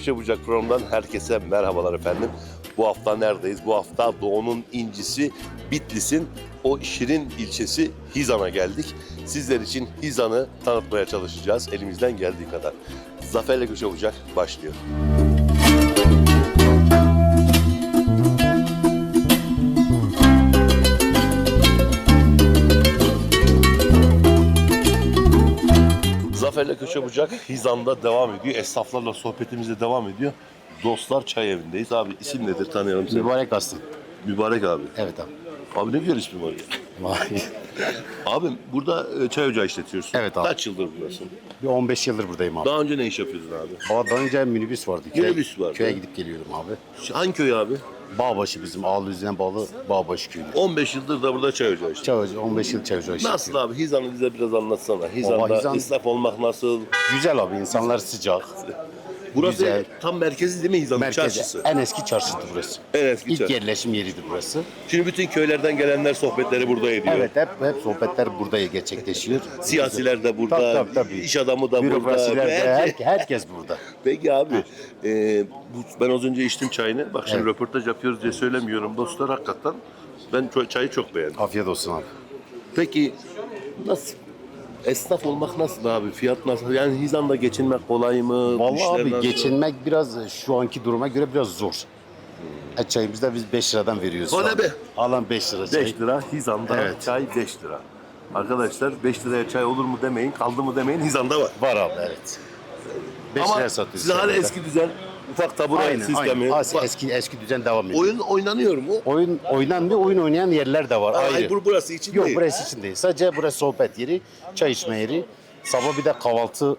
Köşe Bucak programından herkese merhabalar efendim. Bu hafta neredeyiz? Bu hafta Doğu'nun incisi Bitlis'in o şirin ilçesi Hizan'a geldik. Sizler için Hizan'ı tanıtmaya çalışacağız elimizden geldiği kadar. Zafer'le Köşe Bucak başlıyor. Zafer'le Köşe Bucak Hizan'da devam ediyor. Esnaflarla sohbetimize devam ediyor. Dostlar Çay Evi'ndeyiz. Abi isim nedir tanıyalım seni. Mübarek Aslı. Mübarek abi. Evet abi. Abi ne güzel ismi var ya. Abim burada e, çay ocağı işletiyorsun. Evet abi. Kaç yıldır buradasın? bir 15 yıldır buradayım abi. Daha önce ne iş yapıyordun abi? Baba daha önce minibüs vardı. Minibüs vardı. Köye gidip geliyordum abi. Hangi köy abi? Bağbaşı bizim Ağlıüzü'ne bağlı Bağbaşı köyü. 15 yıldır da burada çay ocağı işletiyorsun. Çay ocağı, 15 yıl çay ocağı Nasıl işletiyorum. abi? Hizan'ı bize biraz anlatsana. Hizan'da Hizan- olmak nasıl? Güzel abi insanlar sıcak. Burası Güzel. tam merkezi değil mi Merkezi. çarşısı? En eski çarşıdır burası. En eski İlk çarşı. yerleşim yeridir burası. Şimdi bütün köylerden gelenler sohbetleri burada ediyor. Evet hep hep sohbetler burada gerçekleşiyor. Siyasiler de burada, Tabii, tabii, tabii. iş adamı da burada. Bürokrasiler de Herkes- her, herkes burada. Peki abi, e, bu, ben az önce içtim çayını. Bak şimdi röportaj yapıyoruz diye söylemiyorum dostlar hakikaten. Ben ço- çayı çok beğendim. Afiyet olsun abi. Peki nasıl? Esnaf olmak nasıl abi? Fiyat nasıl? Yani Hizan'da geçinmek kolay mı? Vallahi İşler abi nasıl? geçinmek biraz şu anki duruma göre biraz zor. Et çayımızda biz 5 liradan veriyoruz. şu an. be? Alan 5 lira çay. 5 lira Hizan'da Evet. çay 5 lira. Arkadaşlar 5 liraya çay olur mu demeyin, kaldı mı demeyin Hizan'da var. Var abi evet. 5 Ama liraya satıyoruz. size hala eski düzen ufak tabure aynen, sistemi. Aynen. As- Eski, eski düzen devam ediyor. oyun oynanıyor mu? Oyun oynanmıyor, oyun oynayan yerler de var. Ay, ayrı. bur- burası için Yok değil. burası için değil. Sadece burası sohbet yeri, çay içme yeri. Sabah bir de kahvaltı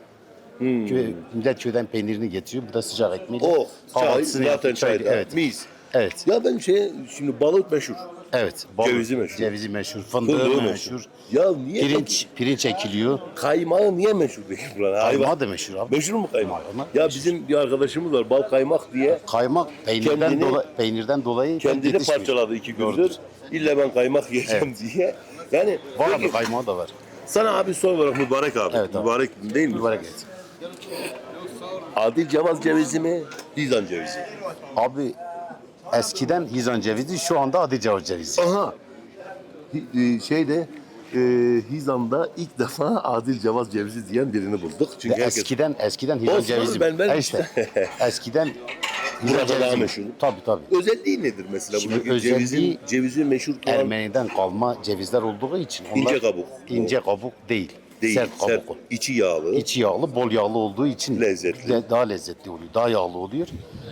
Hmm. köy, millet köyden peynirini getiriyor. Bu da sıcak ekmeği. Oh, çay, zaten çay, Evet. mis. Evet. Ya ben şey, şimdi balık meşhur. Evet. Bal- Cevizi meşhur. Cevizi meşhur. Fındığı, Fındığı meşhur. Ya niye Pirinç, pirinç ekiliyor. kaymağı niye meşhur değil buranın? Kaymağı da meşhur abi. Meşhur mu kaymak? Kaymak Ya meşhur. bizim bir arkadaşımız var bal kaymak diye Kaymak peynirden, Kendini- dolayı peynirden dolayı kendini yetişmiyor. parçaladı iki gündür. İlla ben kaymak yiyeceğim diye. Yani Var peki, abi kaymağı da var. sana abi son olarak mübarek abi. Evet abi. mübarek değil mi? Mübarek et. Adil Cevaz cevizi mi? Dizan cevizi. Abi eskiden Hizan cevizi şu anda Adıcavuz cevizi. Aha. Hi- e, Şeyde e, Hizan'da ilk defa Adil Cevaz cevizi diyen birini bulduk. Çünkü herkes eskiden eskiden Hizan Olsun cevizi. ben- ben- Ha işte. eskiden Burada daha meşhur. Tabii tabii. özelliği nedir mesela? Şimdi Buradaki özelliği- cevizin, cevizi meşhur kılan Ermeniden kalma cevizler olduğu için onlar İnce kabuk. ince kabuk değil. Değil. Sert Sert, kabuk. içi yağlı. İçi yağlı, bol yağlı olduğu için Lezzetli. de- daha lezzetli oluyor. Daha yağlı oluyor.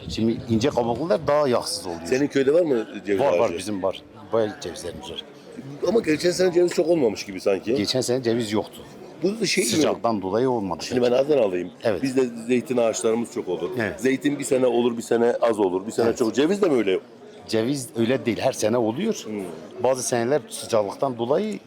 Şimdi ince kabuklular daha yağsız oluyor. Senin köyde var mı ceviz var ağacı? var bizim var. Bayağı cevizlerimiz var. Ama geçen sene ceviz çok olmamış gibi sanki. Geçen sene ceviz yoktu. Bu da şey mi? Sıcaktan dolayı olmadı. Şimdi ben nereden alayım? Evet. Bizde zeytin ağaçlarımız çok olur. Evet. Zeytin bir sene olur, bir sene az olur, bir sene çok. Ceviz de mi öyle? Ceviz öyle değil. Her sene oluyor. Hmm. Bazı seneler sıcaklıktan dolayı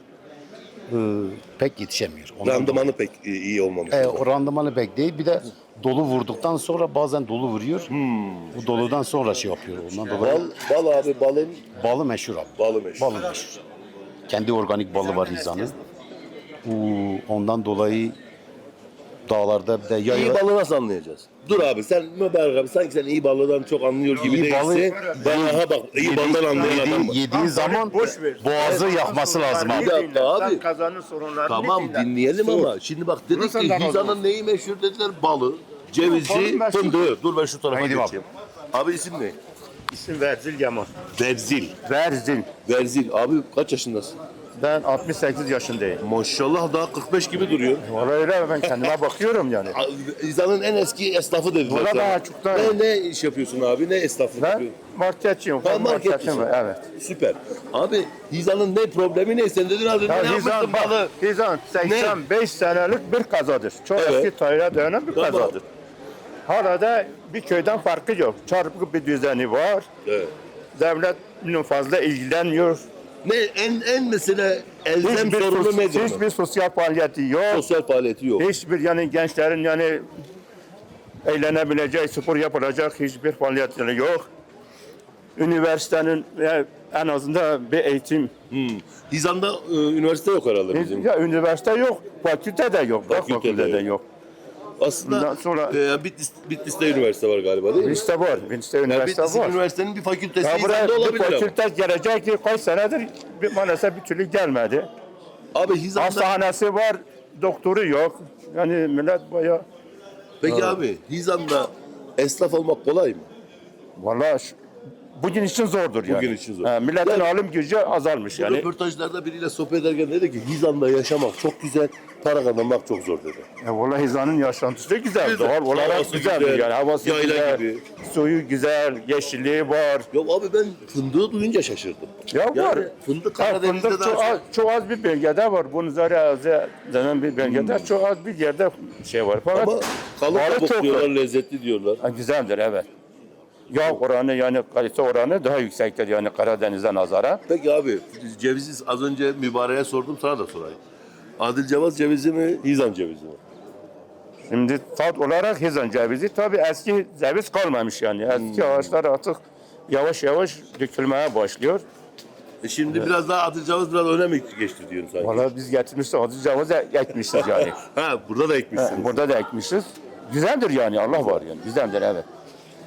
pek yetişemiyor. Ondan Randımanı pek e, iyi olmamış. dolayı. E, o randımanı pek değil. Bir de dolu vurduktan sonra bazen dolu vuruyor. Hmm. Bu doludan sonra şey yapıyor. Ondan dolayı Bal, bal abi balın balı meşhur abi. balı meşhur. Balı meşhur. Kendi organik balı var Hizan'ın. Bu ondan dolayı dağlarda bir de İyi yayla, balı nasıl anlayacağız? Dur abi sen mübarek abi sanki sen iyi balıdan çok anlıyor gibi İyi değilsin. balı- ben aha bak iyi baldan anlayan adam yediği, var. yediği zaman boş ver. boğazı yakması lazım Bir abi. dakika abi. Sen kazanın sorunlarını Tamam dinle. dinleyelim Sor. ama şimdi bak dedik Burası ki da razı Hizan'ın neyi meşhur dediler? Balı, cevizi, fındığı. Dur ben şu tarafa Haydi bak. geçeyim. Abi isim ne? İsim Verzil Yaman. Verzil. Verzil. Verzil. Abi kaç yaşındasın? Ben 68 yaşındayım. Maşallah daha 45 gibi duruyor. Vallahi öyle ben kendime bakıyorum yani. Hizan'ın en eski esnafı dediler. Valla sana. ben çoktan- Ne, ne iş yapıyorsun abi? Ne esnaflık Ben yapıyorsun? marketçiyim. Ben marketçiyim. Evet. Süper. Abi Hizan'ın ne problemi ne? Sen dedin az önce ne Ya yapmıştın Hizan, balı? Hizan 85 senelik bir kazadır. Çok Evet. eski tarihe dayanan bir Tamam. kazadır. Hala da bir köyden farkı yok. Çarpık bir düzeni var. Evet. Devlet bunun fazla ilgilenmiyor. Ne en en mesela elzem Hiçbir, sorunu sos- nedir? hiçbir sosyal faaliyeti yok. Sosyal faaliyeti yok. Hiçbir yani gençlerin yani eğlenebileceği, spor yapılacak hiçbir faaliyetleri yok. Üniversitenin e, en azından bir eğitim. Hmm. Hizan'da e, üniversite yok herhalde bizim. Ya üniversite yok, fakülte de yok. Fakülte de fakülte de yok. yok. Aslında Bundan sonra- e, Bitlis, Bitlis'te üniversite var galiba değil mi? Bitlis'te var. Yani üniversite Bitlis'in var. üniversitenin bir fakültesi Ya buraya İzan'da bir olabilir ama. fakülte gelecek ki kaç senedir bir- maalesef bir türlü gelmedi. Abi Hizan'da... Hastanesi var, doktoru yok. Yani millet bayağı Peki abi Hizan'da esnaf olmak kolay mı? Vallahi şu- bugün için zordur yani. Bugün için zor. He, milletin Yani- alım gücü azalmış yani. Röportajlarda biriyle sohbet ederken dedi ki Hizan'da yaşamak çok güzel, para kazanmak çok zor dedi. Ya vallahi Hizan'ın yaşantısı da güzel. Güzel. Doğal olarak Havası güzel, yani. Havası yayla güzel, gibi. suyu güzel, yeşilliği var. Ya abi ben fındığı duyunca şaşırdım. Ya Yani var. fındık Ha, Karadeniz'de fındık daha çok çok. az, çok az bir bölgede var. Bunun Zarazi denen bir bölgede çok az bir yerde şey var. Fakat Ama kalın balı kabuk çok diyorlar, var. lezzetli diyorlar. Ha, güzeldir evet. Yağ oranı yani kalite oranı daha yüksektir yani Karadeniz'e nazaran. Peki abi cevizi az önce mübareğe sordum sana da sorayım. Adil Cevaz cevizi mi, Hizan cevizi mi? Şimdi tat olarak Hizan cevizi tabi eski ceviz kalmamış yani. Eski ağaçlar artık yavaş yavaş dökülmeye başlıyor. E şimdi biraz daha Adil Cevaz biraz öne mi geçti diyorsun sanki? Valla biz getirmişiz acı ceviz ekmişiz yani. Ha burada da ekmişsin. He, Burada da ekmişiz. Güzeldir yani Allah var yani. Güzeldir evet.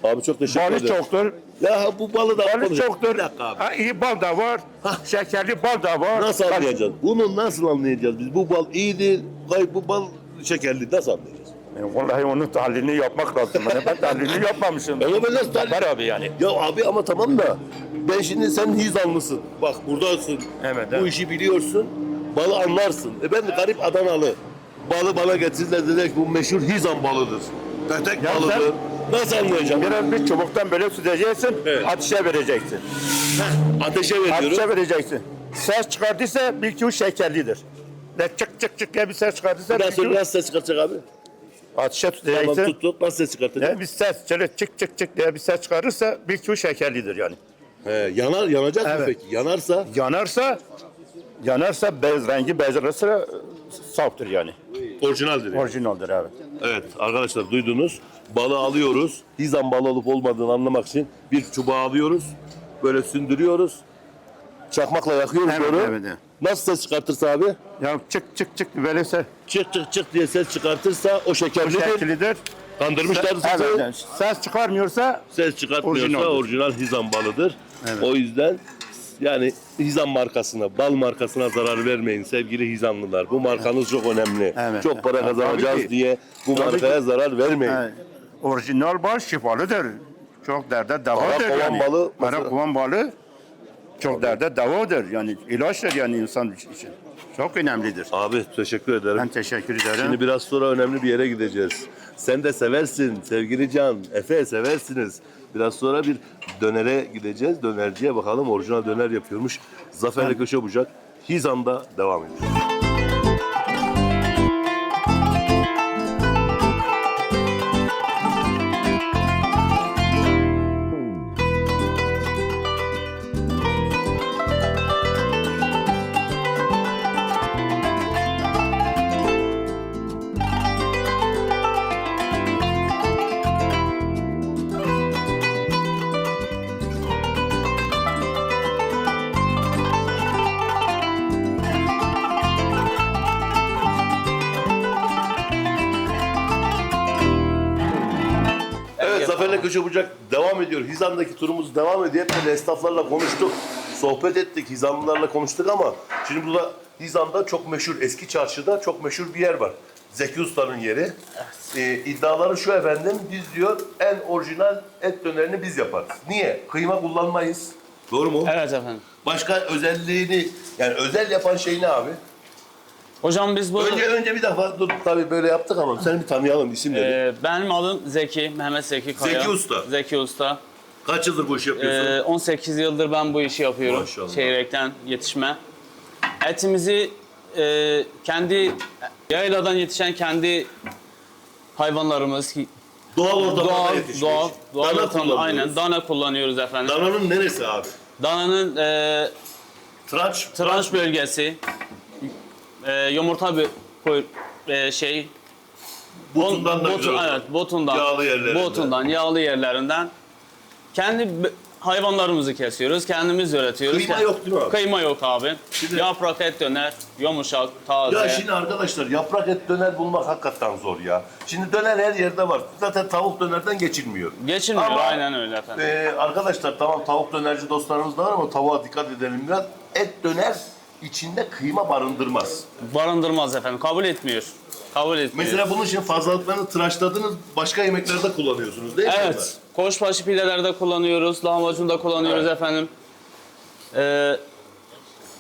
Abi çok teşekkür Balı ederim. çoktur. Ya bu balı da Balı konuşalım. çoktur. Bir dakika abi. Ha, iyi bal da var. Şekerli bal da var. Nasıl anlayacağız? Bunu nasıl anlayacağız biz? Bu bal iyidir, hayır bu bal şekerli. Nasıl anlayacağız? E, Vallahi onun tahlilini yapmak lazım. Yani ben tahlilini yapmamışım. Ama ben nasıl tahlil- Var abi yani. Ya abi ama tamam da ben şimdi sen Hizanlısın. Bak buradasın. Evet, Bu evet. işi biliyorsun. Balı anlarsın. E ben de garip Adanalı. Balı bana getirdiler dediler ki bu meşhur Hizan balıdır. Petek Ya balıdır. Nasıl anlayacağım? Biraz bir çubuktan böyle süzeceksin, Evet. ateşe vereceksin. Ateşe veriyorum. Ateşe vereceksin. Ses çıkardıysa bil ki o şekerlidir. Ne çık çık çık diye bir ses çıkardıysa Bir bil daha ki söyle o nasıl ses çıkartacak abi? ateşe Tamam tutacaksın. tuttuk. Nasıl ses çıkartacak? Ne bir ses şöyle çık çık çık diye bir ses çıkarırsa bil ki o şekerlidir yani. He, yanar, yanacak mı Evet. peki? Yanarsa Yanarsa yanarsa bez rengi beyazlarsa saftır yani. orijinaldir. yani. Orijinaldir evet. Evet arkadaşlar duydunuz. Balı alıyoruz. Hizan balı olup olmadığını anlamak için bir çubuğa alıyoruz. Böyle sündürüyoruz. Çakmakla yakıyoruz Evet, onu. evet, evet. Nasıl ses çıkartırsa abi? Ya çık çık çık böylese Çık çık çık diye ses çıkartırsa o o şekerlidir. şekillidir. Kandırmışlar sizi. Evet, yani ses çıkarmıyorsa Ses çıkartmıyorsa Orijinaldir. orijinal Hizan balıdır. Evet. O yüzden yani Hizan markasına, bal markasına zarar vermeyin sevgili Hizanlılar. Bu markanız çok önemli. Evet. Çok para Evet. kazanacağız Tabii ki. diye bu Tabii markaya zarar vermeyin. he, orijinal bal şifalıdır. Çok derde davadır Karakovan yani. balı mesela- Karakovan balı çok derde davadır. Yani ilaçtır yani insan için. Çok önemlidir. Abi teşekkür ederim. Ben teşekkür ederim. Şimdi biraz sonra önemli bir yere gideceğiz. Sen de seversin sevgili Can. Efe seversiniz. Biraz sonra bir dönere gideceğiz. Dönerciye bakalım orijinal döner yapıyormuş. Zafer'le Köşe Bucak. Hizan'da devam ediyor. Zafer'le Köşe Bucak devam ediyor. Hizan'daki turumuz devam ediyor. Hep böyle esnaflarla konuştuk. Sohbet ettik. Hizanlılarla konuştuk ama şimdi burada Hizan'da çok meşhur eski çarşıda çok meşhur bir yer var. Zeki Usta'nın yeri. Ee, iddiaları şu efendim biz diyor en orijinal et dönerini biz yaparız. Niye? Kıyma kullanmayız. Doğru mu? Evet efendim. Başka özelliğini yani özel yapan şey ne abi? Hocam biz bu... Önce önce bir defa dur tabii böyle yaptık ama seni bir tanıyalım isimleri. Ee, benim adım Zeki, Mehmet Zeki Kaya. Zeki Usta. Zeki Usta. Kaç yıldır bu işi yapıyorsun? Ee, 18 yıldır ben bu işi yapıyorum. Maşallah. Çeyrekten yetişme. Etimizi e, kendi yayladan yetişen kendi hayvanlarımız doğal ortamda doğal yetişmiş. doğal doğal Dana ortamda aynen dana kullanıyoruz efendim. Dananın neresi abi? Dananın e, Tranç. tranş bölgesi e, yumurta bö- koy- e, şey Butundan da güzel. Evet, botundan. Yağlı yerlerinden. Botundan, yağlı yerlerinden. Kendi b- hayvanlarımızı kesiyoruz. Kendimiz üretiyoruz. Kıyma yok değil mi abi? Kıyma yok abi. Şimdi- Yaprak et döner, yumuşak, taze. Ya şimdi arkadaşlar yaprak et döner bulmak hakikaten zor ya. Şimdi döner her yerde var. Zaten tavuk dönerden geçilmiyor. Geçilmiyor Ama- aynen öyle efendim. Ee, arkadaşlar tamam tavuk dönerci dostlarımız da var ama tavuğa dikkat edelim biraz. Et döner içinde kıyma barındırmaz. Barındırmaz efendim. Kabul etmiyor. Kabul etmiyor. Mesela bunun için fazlalıklarını tıraşladınız başka yemeklerde kullanıyorsunuz değil mi? Evet. Koçbaşı pidelerde kullanıyoruz. Lahmacunda kullanıyoruz Evet. efendim. Ee,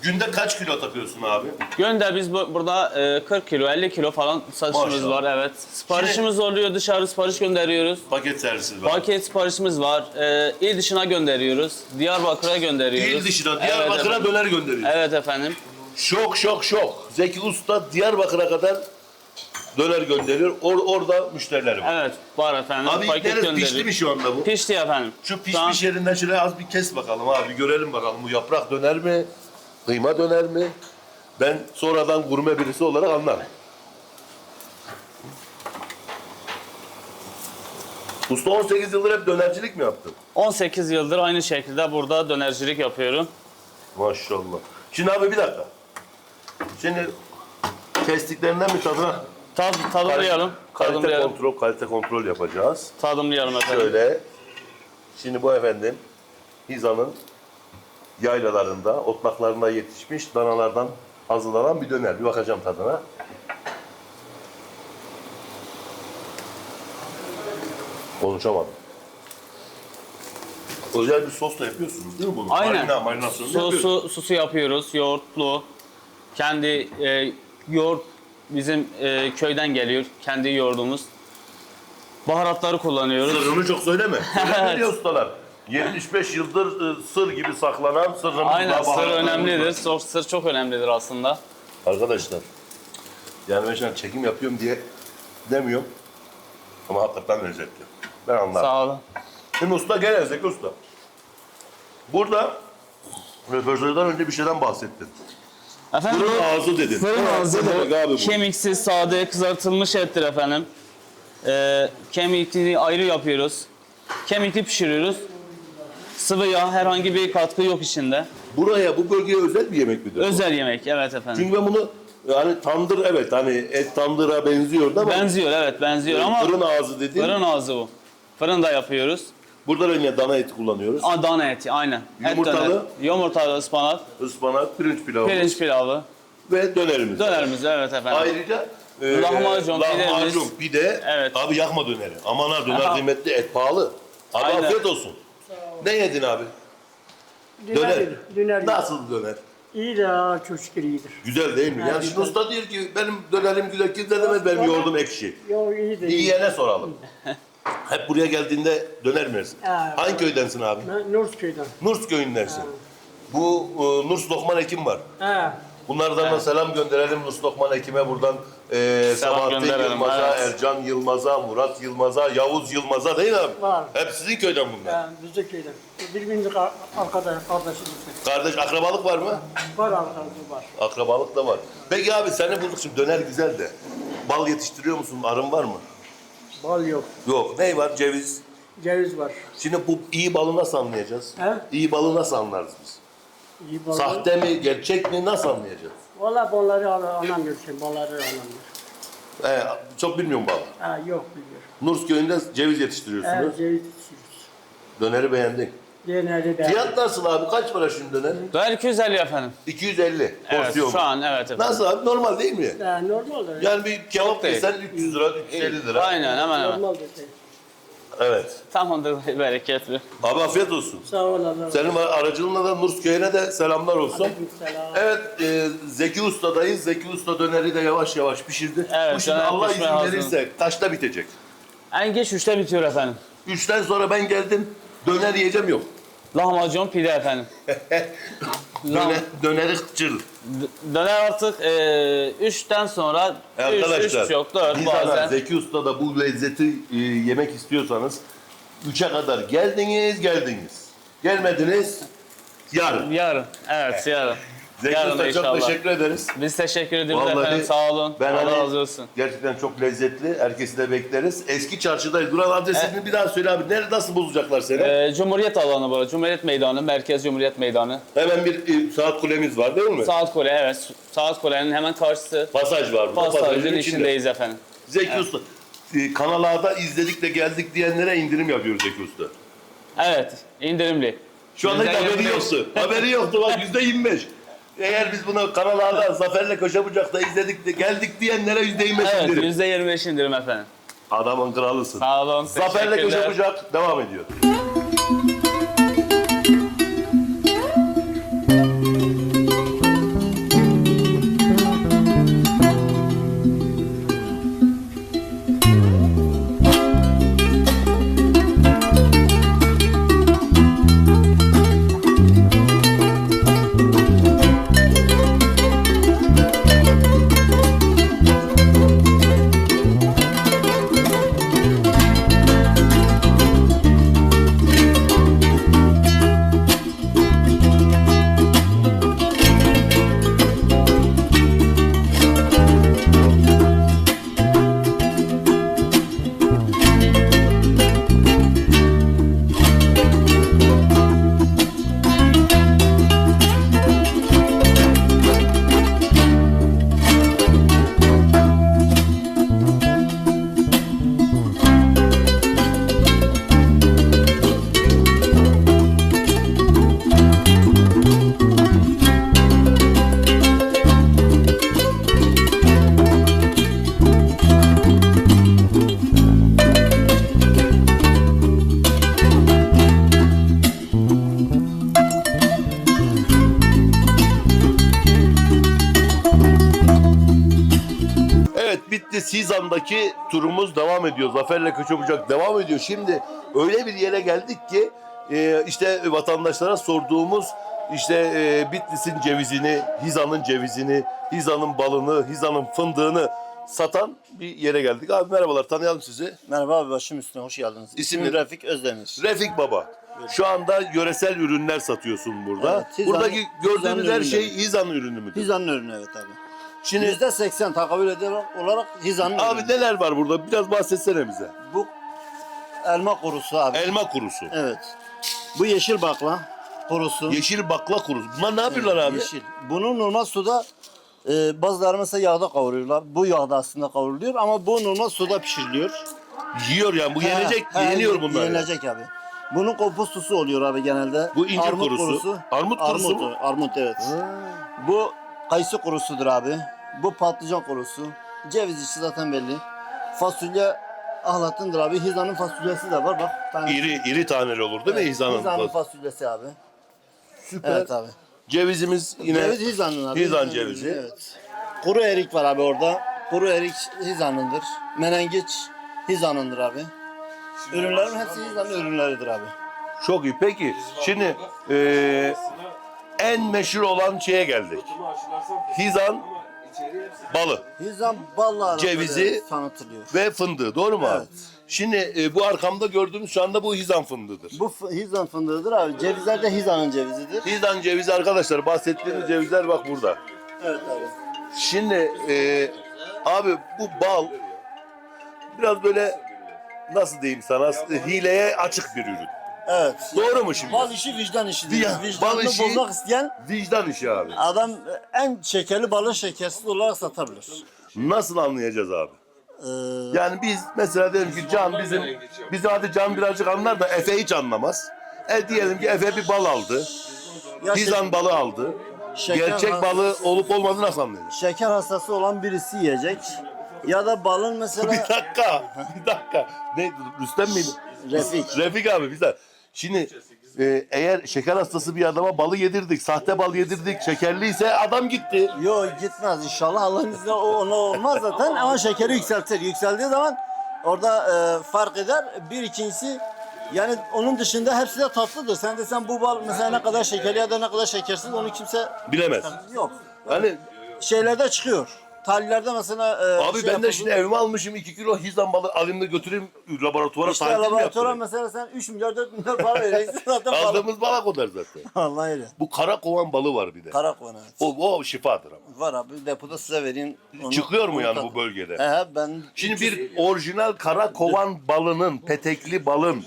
Günde kaç kilo takıyorsun abi? Günde biz bu- burada e, 40 kilo, 50 kilo falan satışımız Maşallah. var evet. Siparişimiz oluyor, dışarı sipariş gönderiyoruz. Paket servisi var. Paket siparişimiz var. E, il dışına gönderiyoruz. Diyarbakır'a gönderiyoruz. İl dışına Evet Diyarbakır'a efendim. döner gönderiyor. Evet efendim. Şok şok şok. Zeki Usta Diyarbakır'a kadar döner gönderiyor. Or- orada müşterileri var. Evet var efendim. Abi Paket neresi gönderiyoruz. pişti mi şu anda bu? Pişti efendim. Şu an- pişmiş yerinden şöyle az bir kes bakalım abi. Görelim bakalım bu yaprak döner mi? Kıyma döner mi? Ben sonradan gurme birisi olarak anlarım. Usta 18 yıldır hep dönercilik mi yaptın? 18 yıldır aynı şekilde burada dönercilik yapıyorum. Maşallah. Şimdi abi bir dakika. Şimdi kestiklerinden bir tadına Tad, tadımlayalım. kalite Tadımlayalım. kontrol, kalite kontrol yapacağız. Tadımlayalım efendim. Şöyle. Şimdi bu efendim Hizan'ın yaylalarında, otlaklarında yetişmiş danalardan hazırlanan bir döner. Bir bakacağım tadına. Konuşamadım. Özel bir sos da yapıyorsunuz değil mi bunu? Aynen. Marina, marinasyonu. Sosu, sosu yapıyoruz. Yoğurtlu. Kendi e, yoğurt bizim e, köyden geliyor. Kendi yoğurdumuz. Baharatları kullanıyoruz. Sırrını çok söyleme. Öyle biliyor ustalar. 75 yıldır e, sır gibi saklanan sırrımız Aynen sır baharatlarımız önemlidir. var. Sır, sır çok önemlidir aslında. Arkadaşlar, yani ben şu an çekim yapıyorum diye demiyorum. Ama hakikaten lezzetli. Ben anlarım. Sağ olun. Şimdi usta gel Zeki Usta. Burada röportajdan önce bir şeyden bahsettin. Efendim Fırın ağzı dedin. fırın ağzı Ne demek abi bu bu? kemiksiz sade kızartılmış ettir efendim. Ee, kemikli ayrı yapıyoruz. Kemikli pişiriyoruz. Sıvı yağ herhangi bir katkı yok içinde. Buraya, bu bölgeye özel bir yemek midir? bu? Özel yemek evet efendim. Çünkü ben bunu yani tandır evet hani et tandıra benziyordu ama Benziyor evet benziyor ama fırın ağzı dediğin fırın ağzı bu. Fırında yapıyoruz. burada da yine dana eti kullanıyoruz. Adana eti aynen. Yumurtalı? döner. Yumurtalı ıspanak, Ispanak, pirinç pilavı pirinç pilavı, ve dönerimiz. dönerimiz evet efendim. Ayrıca e, Lahmacun, lahmacun, pidemiz. pide. Evet. Abi yakma döneri. Aman ha döner Aha. kıymetli, et pahalı. Abi Aynen. afiyet olsun. Ne yedin abi? Döner, Döner. yedim, döner yedim. Nasıl döner? İyi de ha, çok şükür iyidir. Güzel değil mi? Yani şimdi usta diyor ki benim dönerim güzel, kimse demez benim yoğurdum ekşi. Yo iyi de iyi. Yiyene soralım. Hep buraya geldiğinde döner mi yersin? Evet. Hangi köydensin abi? Ben Nursköy'den. Nurs köyündensin. Bu e, Nurs Lokman Ekim var. He. Bunlardan da selam gönderelim Nus Lokman Ekim'e buradan e, Selam Sabahattin gönderelim, Yılmaz'a, evet. Ercan Yılmaz'a, Murat Yılmaz'a, Yavuz Yılmaz'a değil mi abi? Var. Hep sizin köyden bunlar. He, biz de köyden. Birbirimizi ar- arkadaş, kardeşimiz. Kardeş akrabalık var mı? Var arkadaşımız var. Akrabalık da var. Peki abi seni bulduk şimdi döner güzel de. Bal yetiştiriyor musun? Arın var mı? Bal yok. Yok. Ney var? Ceviz. Ceviz var. Şimdi bu iyi balı nasıl anlayacağız? He? İyi balı nasıl anlarız biz? İyi. Sahte mi, gerçek mi nasıl anlayacağız? Valla balları al- anlamıyorum şimdi. Balları anlamıyorum. He, çok bilmiyorum balı. Ha yok biliyorum. Nurs köyünde ceviz yetiştiriyorsunuz. He ceviz içiyoruz. Döneri beğendin. Genelde de. Fiyat nasıl abi? Kaç para şimdi döner? Döner 250 efendim. 250 Evet porsiyon. şu an evet efendim. Nasıl abi? Normal değil mi? He, normal de. Yani bir kebap değil. yesen 300 lira, 350 lira. Aynen hemen hemen. Normal Evet. Tamamdır bereketli. Abi afiyet olsun. Sağ ol Allah. Senin aracılığında da Nurs köyüne de selamlar olsun. Selam. Evet, e, Zeki Usta'dayız. Zeki Usta döneri de yavaş yavaş pişirdi. Evet, Bu şimdi döner Allah izin pişmeye hazır. verirse kaçta bitecek? En geç 3'te bitiyor efendim. Üçten sonra ben geldim, döner yiyeceğim yok. Lahmacun pide efendim. Döner, döneri çıl. D- Döner artık e, 3'ten sonra 3, Arkadaşlar, 3 yok 4 biz ana bazen. Zeki Usta'da bu lezzeti e, yemek istiyorsanız 3'e kadar geldiniz, geldiniz. Gelmediniz, yarın. Yarın. Evet yarın. Zeki Yarın Usta çok inşallah. teşekkür ederiz. Biz teşekkür ediyoruz Vallahi efendim. Sağ olun. Ben Allah hani razı olsun. gerçekten çok lezzetli. Herkesi de bekleriz. Eski çarşıdayız. Duran adresini bir daha söyle abi. Nerede nasıl bulacaklar seni? Ee, Cumhuriyet alanı burada. Cumhuriyet Meydanı, Merkez Cumhuriyet Meydanı. Hemen bir e, saat kulemiz var değil mi? Saat Kule evet. Saat Kule'nin hemen karşısı. Pasaj var burada. Pasajın içinde. içindeyiz efendim. Zeki Usta. e, Kanal A'da izledik de geldik diyenlere indirim yapıyor Zeki Usta. Evet, indirimli. Şu anda hiç Yüzde haberi yirmi beş. yoktu. haberi yoktu bak yüzde yirmi beş. Eğer biz bunu Kanal A'da Zafer'le Koşabucak'ta izledik de geldik diyenlere yüzde yirmi Evet, indirim. yüzde yirmi beş indirim efendim. Adamın kralısın. Sağ olun, Zafer'le teşekkürler. Koşabucak devam ediyor. Bitti. Sizan'daki turumuz devam ediyor. Zafer'le Koşabucak devam ediyor. Şimdi öyle bir yere geldik ki e, işte vatandaşlara sorduğumuz işte e, Bitlis'in cevizini, Hizan'ın cevizini, Hizan'ın balını, Hizan'ın fındığını satan bir yere geldik. Abi merhabalar tanıyalım sizi. Merhaba abi başım üstüne hoş geldiniz. İsim İsmim? Refik Özdemir. Refik Baba. Şu anda yöresel ürünler satıyorsun burada. Evet, Hizan- Buradaki gördüğümüz Hizan'ın her şey ürünleri. Hizan ürünü müdür? Hizan'ın ürünü evet abi. Şimdi Yüzde seksen takabül ederek olarak Hizan'ın abi ürünü. neler var burada? Biraz bahsetsene bize. Bu elma kurusu abi. Elma kurusu. Evet. Bu yeşil bakla kurusu. Yeşil bakla kurusu. Bunlar ne yapıyorlar abi? Yeşil. Bunu normal suda e, bazıları mesela yağda kavuruyorlar. Bu yağda aslında kavruluyor ama bu normal suda pişiriliyor. Yiyor yani bu yenecek, He, he, yeniyor bunlar. yani. Yenilecek abi. Bunun kompostusu oluyor abi genelde. Bu incir Armut kurusu. Armut kurusu Armut, mu? armut evet. Bu kayısı kurusudur abi. Bu patlıcan kurusu. Ceviz içi zaten belli. Fasulye ahlatındır abi. Hizanın fasulyesi de var bak. Tane- İri, iri taneli olur değil mi Hizan'ın? Hizanın fasulyesi abi. Süper. Evet abi. Cevizimiz yine Ceviz Hizan'ın abi. Hizan cevizi. Evet. Kuru erik var abi orada. Kuru erik Hizan'ındır. Menengiç Hizan'ındır abi. Ürünlerin hepsi Hizan'ın ürünleridir abi. çok iyi. Peki şimdi eee, en meşhur olan şeye geldik. Hizan balı Hizan balla Cevizi tanıtılıyor. ve fındığı doğru mu abi? Evet. Şimdi e, bu arkamda gördüğümüz şu anda bu Hizan fındığıdır. Bu f- Hizan fındığıdır abi. Cevizler de Hizan'ın cevizidir. Hizan cevizi arkadaşlar bahsettiğimiz cevizler bak burada. Evet abi. Şimdi e, abi bu bal biraz böyle nasıl diyeyim sana hileye açık bir ürün. Evet. Doğru mu şimdi? Bal işi vicdan işidir. Ya, Vicdanını bal işi- bozmak isteyen Vicdan işi abi. adam en şekerli balı şekersiz olarak satabilir. Nasıl anlayacağız abi? Ee, Yani biz mesela diyelim ki Can bizim bizim hadi Can birazcık anlar da Efe hiç anlamaz. E diyelim ki Efe bir bal aldı. ya Hizan balı aldı. şeker Gerçek has- balı olup olmadığını nasıl anlayacağız? şeker hastası olan birisi yiyecek. Ya da balın mesela Bir dakika, bir dakika. Ne, Rüstem miydi? Refik. Refik abi bir dakika. Şimdi e, eğer şeker hastası bir adama balı yedirdik, sahte bal yedirdik, şekerliyse adam gitti. Yok gitmez inşallah Allah'ın izniyle o ona olmaz zaten ama şekeri yükseltir. Yükseldiği zaman orada e, fark eder. Bir ikincisi yani onun dışında hepsi de tatlıdır. Sen desen bu bal mesela ne kadar şekerli ya da ne kadar şekersiz onu kimse Bilemez. yok. Hani Şeylerde çıkıyor. Tarihlerde mesela e, Abi şey ben de yapıldı. şimdi evime almışım 2 kilo hizan balığı alayım da götüreyim laboratuvara işte tahlil laboratuvara yaptırayım? mesela sen 3 milyar 4 milyar para vereceksin zaten balık. Aldığımız balık o der zaten. Vallahi öyle. Bu kara kovan balığı var bir de. Karakona. O, o şifadır ama. Var abi depoda size vereyim. Onu- Çıkıyor mu yani bu bölgede? He ben Şimdi bir orijinal kara kovan balının, petekli balın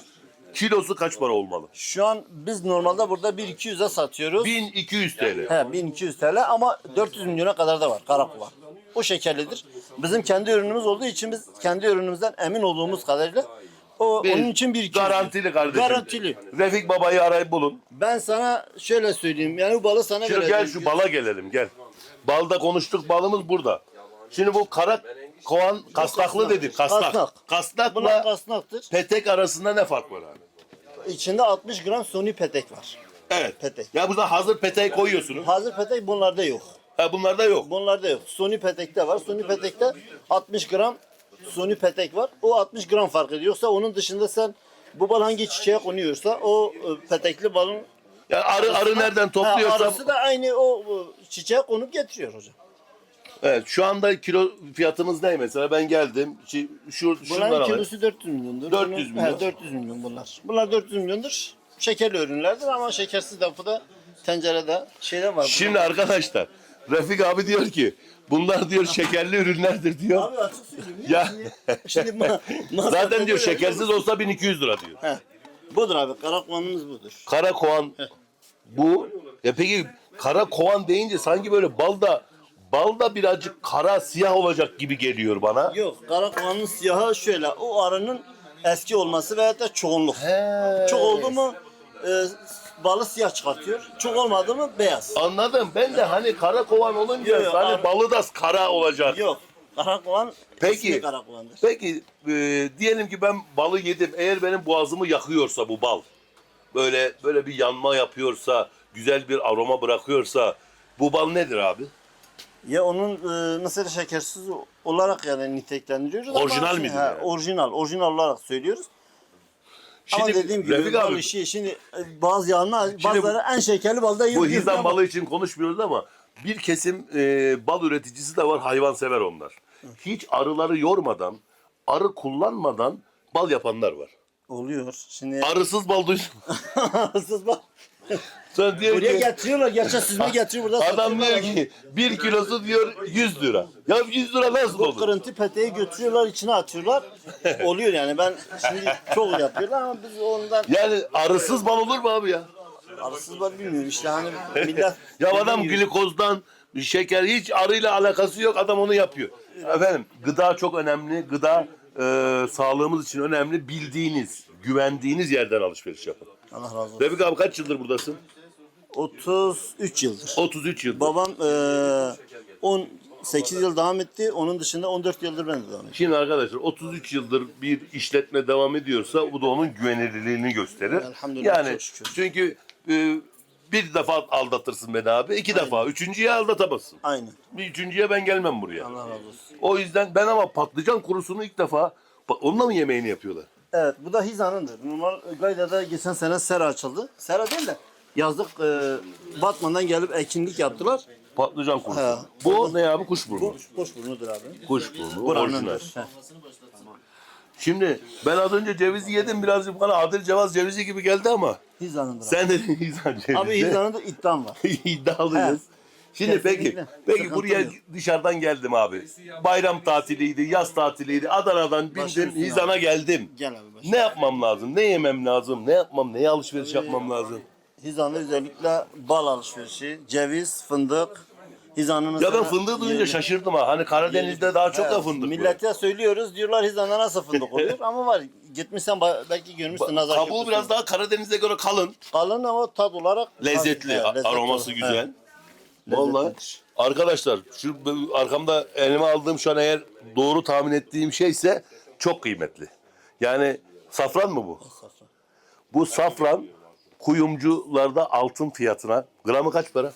kilosu kaç para olmalı? şu an biz normalde burada 1200'e satıyoruz. 1200 TL. He 1200 TL ama 400 milyona kadar da var karakula. O şekerlidir. Bizim kendi ürünümüz olduğu için biz kendi ürünümüzden emin olduğumuz kadarıyla o Bir onun için bir iki Garantili kardeşim. Garantili. Refik babayı arayıp bulun. Ben sana şöyle söyleyeyim. Yani bu balı sana Şimdi vereceğim. gel şu bala gelelim gel. Balda konuştuk balımız burada. Şimdi bu kara kovan kasnaklı dedik kasnak. Kasnak. Kasnakla Bunlar kasnaktır. petek arasında ne fark var abi? İçinde 60 gram suni petek var. Evet. Petek. Ya burada hazır peteği koyuyorsunuz. Hazır petek bunlarda yok. Ha bunlarda yok. Bunlarda yok. Suni petekte var. Suni petekte 60 gram suni petek var. O 60 gram fark ediyor. Yoksa onun dışında sen bu bal hangi çiçeğe konuyorsa o e, petekli balın Yani arı arı nereden ha, topluyorsa arısı da aynı o, o çiçeğe konup getiriyor hocam. Evet şu anda kilo fiyatımız ne mesela ben geldim şu, şu şundan Bunların alayım. kilosu 400 milyondur. 400 Bunun- he, milyon. 400 milyon bunlar. Bunlar 400 milyondur. Şekerli ürünlerdir ama şekersiz depoda tencerede şeyde var. Şimdi arkadaşlar Refik abi diyor ki bunlar diyor şekerli ürünlerdir diyor. Abi açık söyleyeyim. Ya. Ya. Şimdi, ma- Zaten diyor böyle- şekersiz olsa 1200 lira diyor. He. Budur abi. Karakmanımız budur. Kara kovan bu. Ya peki kara kovan deyince sanki böyle balda balda birazcık kara siyah olacak gibi geliyor bana. Yok. Karakmanın siyahı şöyle. O arının eski olması veya da çoğunluk. Çok oldu mu e, balı siyah çıkartıyor. Çok olmadı mı beyaz. Anladım. Ben de hani kara kovan olunca Yok, yok, hani abi. balı da kara olacak. Yok. Karakman Peki. ismi karakmandır. Peki e, diyelim ki ben balı yedim. Eğer benim boğazımı yakıyorsa bu bal, böyle böyle bir yanma yapıyorsa, güzel bir aroma bırakıyorsa bu bal nedir abi? Ya onun e, mesela şekersiz olarak yani niteklendiriyoruz. ama- Orijinal midir He, yani? Orijinal. Orijinal olarak söylüyoruz. ama Şimdi dediğim gibi Refik abi, işi şimdi e, bazı yanına bazıları en şekerli yiyor. bu hizan ama- balı için konuşmuyoruz ama bir kesim e, bal üreticisi de var, hayvansever onlar. Hiç arıları yormadan, arı kullanmadan bal yapanlar var. Oluyor. Şimdi Arısız bal duydun. Arısız bal. Sen diyor Buraya ki, getiriyorlar. Gerçekten süzme getiriyor burada. adam satıyorlar. diyor ki bir kilosu diyor 100 lira. Ya 100 lira nasıl Bu olur? kırıntı peteği götürüyorlar içine atıyorlar. Oluyor yani ben şimdi çok yapıyorlar ama biz ondan Yani arısız bal olur mu abi ya? arısız bal bilmiyorum işte hani millet. Ya adam glikozdan şeker hiç arıyla alakası yok adam onu yapıyor. Efendim gıda çok önemli. Gıda e, sağlığımız için önemli. Bildiğiniz, güvendiğiniz yerden alışveriş yapın. Allah razı olsun. Refik abi kaç yıldır buradasın? 33 yıldır. 33 yıldır. Babam eee 18 yıl devam etti. Onun dışında 14 yıldır ben de devam ediyorum. Şimdi arkadaşlar 33 yıldır bir işletme devam ediyorsa bu da onun güvenilirliğini gösterir. Elhamdülillah, Yani çok şükür. çünkü e, bir defa aldatırsın beni abi, iki defa, üçüncüye aldatamazsın. Aynen. Bir üçüncüye ben gelmem buraya. Allah razı olsun. O yüzden ben ama patlıcan kurusunu ilk defa onunla mı yemeğini yapıyorlar? Evet bu da Hizan'ındır. Normal Gayda'da geçen sene sera açıldı. Sera değil de yazlık eee Batman'dan gelip ekinlik yaptılar. Patlıcan kurusu. He. Bu ne abi? Kuşburnu. Bu kuşburnudur abi. Kuşburnu. Orijinal. Buranındır. He. Şimdi ben az önce cevizi yedim birazcık bana Adil Cevaz cevizi gibi geldi ama Hizan'ındır abi. sen dedin Hizan cevizi. Abi Hizan'ındır iddiam var. İddialıyız. Şimdi Kesinlikle. peki, peki Sıkıntı buraya yok. dışarıdan geldim abi. Bayram tatiliydi, yaz tatiliydi. Adana'dan bindim, üstüne Hizan'a geldim. Gel abi. Ne yapmam lazım? Ne yemem lazım? Ne yapmam? Neye alışveriş yapmam lazım? Hizan'da özellikle bal alışverişi, ceviz, fındık. Hizan'ın Ya mesela ben fındığı duyunca yeri- şaşırdım ha. Hani Karadeniz'de daha çok da Evet, fındık var. Millete söylüyoruz diyorlar Hizan'da nasıl fındık oluyor ama var. Gitmişsen ba- belki görmüşsün nazar Kabuğu biraz daha Karadeniz'e göre kalın. kalın ama tat olarak Lezzetli, Evet, a- aroması olarak. güzel. Evet. Vallahi arkadaşlar şu arkamda elime aldığım şu an eğer doğru tahmin ettiğim şeyse çok kıymetli. Yani safran mı bu? Safran. Bu safran kuyumcularda altın fiyatına gramı kaç para?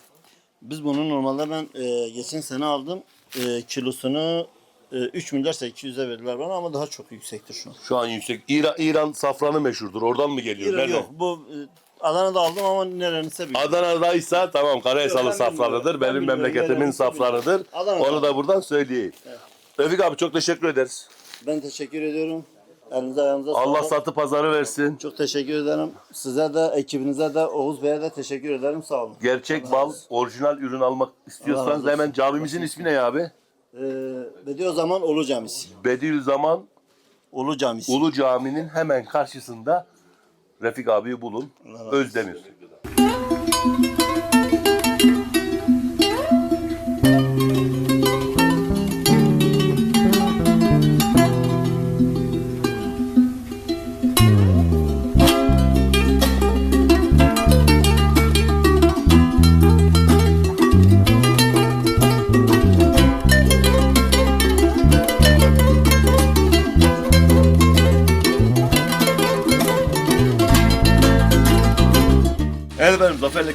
Biz bunu normalde ben e, geçen sene aldım. E, kilosunu e, 3 milyar 800'e verdiler bana ama daha çok yüksektir şu an. Şu an yüksek. İran, İran safranı meşhurdur. Oradan mı geliyor? İran Nereden? yok. Bu e, Adana'da aldım ama nerense biliyorum. Adana'daysa tamam Karahisalı Yok, ben bilmiyorum. Benim bilmiyorum. memleketimin Nerense saflarıdır. Adana'da. Onu da buradan söyleyeyim. Refik abi çok teşekkür ederiz. Ben teşekkür ediyorum. Elinize ayağınıza Allah sağlık. satı pazarı versin. Çok teşekkür ederim. Size de, ekibinize de, Oğuz Bey'e de teşekkür ederim. Sağ olun. Gerçek bal, orijinal ürün almak Allah istiyorsanız razı olsun. hemen camimizin ismi ne abi? Ee, Bediüzzaman Ulu Camisi. Bediüzzaman Ulu Camisi. Ulu Cami'nin hemen karşısında Refik abiyi bulun. Özdemir.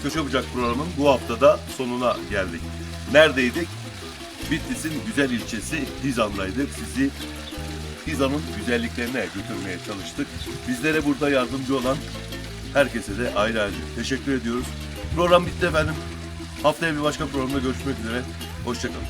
Köşe Bucak programının bu haftada sonuna geldik. Neredeydik? Bitlis'in güzel ilçesi Hizan'daydık. Sizi Hizan'ın güzelliklerine götürmeye çalıştık. Bizlere burada yardımcı olan herkese de ayrı ayrı teşekkür ediyoruz. Program bitti efendim. Haftaya bir başka programda görüşmek üzere. Hoşçakalın.